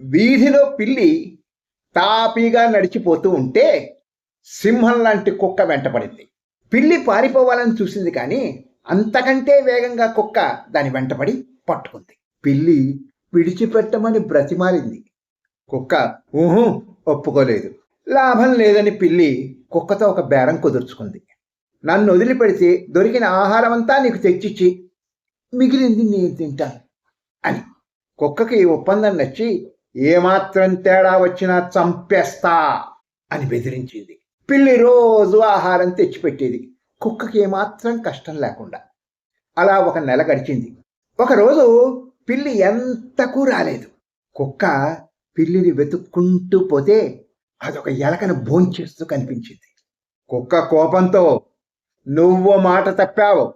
వీధిలో పిల్లి తాపీగా నడిచిపోతూ ఉంటే సింహం లాంటి కుక్క వెంటపడింది. పిల్లి పారిపోవాలని చూసింది కానీ అంతకంటే వేగంగా కుక్క దాని వెంటపడి పట్టుకుంది. పిల్లి విడిచిపెట్టమని బ్రతిమాలింది. కుక్క ఊహు ఒప్పుకోలేదు. లాభం లేదని పిల్లి కుక్కతో ఒక బేరం కుదుర్చుకుంది. నన్ను వదిలిపెడితే దొరికిన ఆహారం అంతా నీకు తెచ్చిచ్చి మిగిలింది నేను తింటాను అని కుక్కకి ఒప్పందం నచ్చి ఏమాత్రం తేడా వచ్చినా చంపేస్తా అని బెదిరించింది. పిల్లి రోజు ఆహారం తెచ్చిపెట్టేది. కుక్కకి ఏమాత్రం కష్టం లేకుండా. అలా ఒక నెల గడిచింది. ఒకరోజు పిల్లి ఎంతకు రాలేదు. కుక్క పిల్లిని వెతుక్కుంటూ పోతే అదొక ఎలకను భోంచేస్తూ కనిపించింది. కుక్క కోపంతో నువ్వు మాట తప్పావు.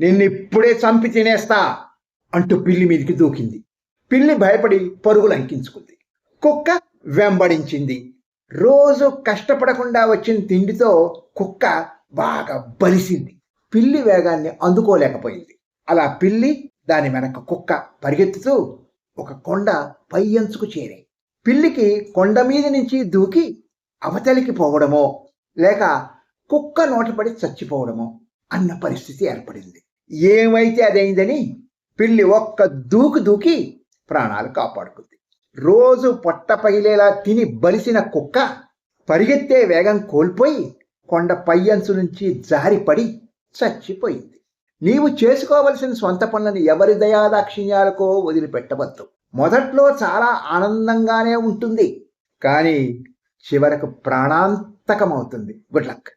నిన్నిప్పుడే చంపి తినేస్తా అంటూ పిల్లి మీదికి దూకింది. పిల్లి భయపడి పరుగులు అంకించుకుంది. కుక్క వెంబడించింది. రోజు కష్టపడకుండా వచ్చిన తిండితో కుక్క బాగా బలిసింది. పిల్లి వేగాన్ని అందుకోలేకపోయింది. అలా పిల్లి దాని వెనక కుక్క పరిగెత్తుతూ ఒక కొండ పై అంచుకు చేరాయి పిల్లికి కొండ మీద నుంచి దూకి అవతలికి పోవడమో లేక కుక్క నోటపడి చచ్చిపోవడమో అన్న పరిస్థితి ఏర్పడింది. ఏమైతే అదైందని పిల్లి ఒక్క దూకు దూకి ప్రాణాలు కాపాడుకుంది. రోజు పొట్ట పగిలేలా తిని బలిసిన కుక్క పరిగెత్తే వేగం కోల్పోయి కొండ పై అంచు నుంచి జారిపడి చచ్చిపోయింది. నీవు చేసుకోవలసిన సొంత పనులను ఎవరి దయాదాక్షిణ్యాలకో వదిలిపెట్టవద్దు. మొదట్లో చాలా ఆనందంగానే ఉంటుంది కానీ చివరకు ప్రాణాంతకమవుతుంది. Good luck.